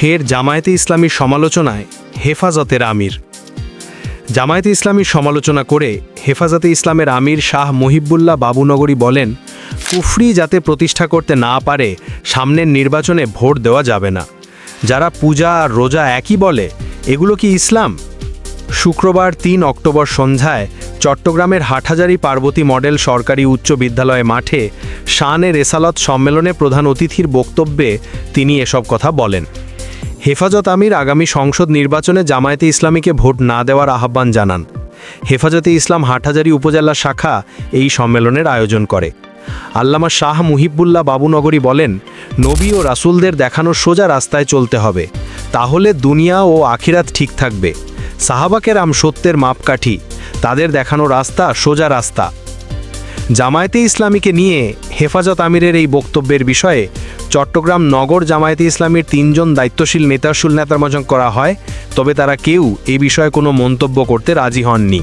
ফের জামায়াতে ইসলামীর সমালোচনায় হেফাজতের আমির। জামায়াতে ইসলামীর সমালোচনা করে হেফাজতে ইসলামের আমির শাহ মহিবুল্লাহ বাবুনগরী বলেন, কুফরি যাতে প্রতিষ্ঠা করতে না পারে, সামনের নির্বাচনে ভোট দেওয়া যাবে না। যারা পূজা আর রোজা একই বলে, এগুলো কি ইসলাম? শুক্রবার তিন অক্টোবর সন্ধ্যায় চট্টগ্রামের হাটহাজারি পার্বতী মডেল সরকারি উচ্চ বিদ্যালয় মাঠে শানের রেসালত সম্মেলনে প্রধান অতিথির বক্তব্যে তিনি এসব কথা বলেন। হেফাজত আমির আগামী সংসদ নির্বাচনে জামায়াতে ইসলামীকে ভোট না দেওয়ার আহ্বান জানান। হেফাজতে ইসলাম হাটহাজারি উপজেলা শাখা এই সম্মেলনের আয়োজন করে। আল্লামা শাহ মুহিবুল্লাহ বাবুনগরী বলেন, নবী ও রাসুলদের দেখানো সোজা রাস্তায় চলতে হবে। তাহলে দুনিয়া ও আখিরাত ঠিক থাকবে। সাহাবাকেরাম সত্যের মাপকাঠি। তাদের দেখানো রাস্তা সোজা রাস্তা। জামায়াতে ইসলামীকে নিয়ে হেফাজত আমিরের এই বক্তব্যের বিষয়ে চট্টগ্রাম নগর জামায়াতে ইসলামীর তিনজন দায়িত্বশীল নেতার সুলনেতার মজন করা হয়, তবে তারা কেউ এ বিষয়ে কোনো মন্তব্য করতে রাজি হননি।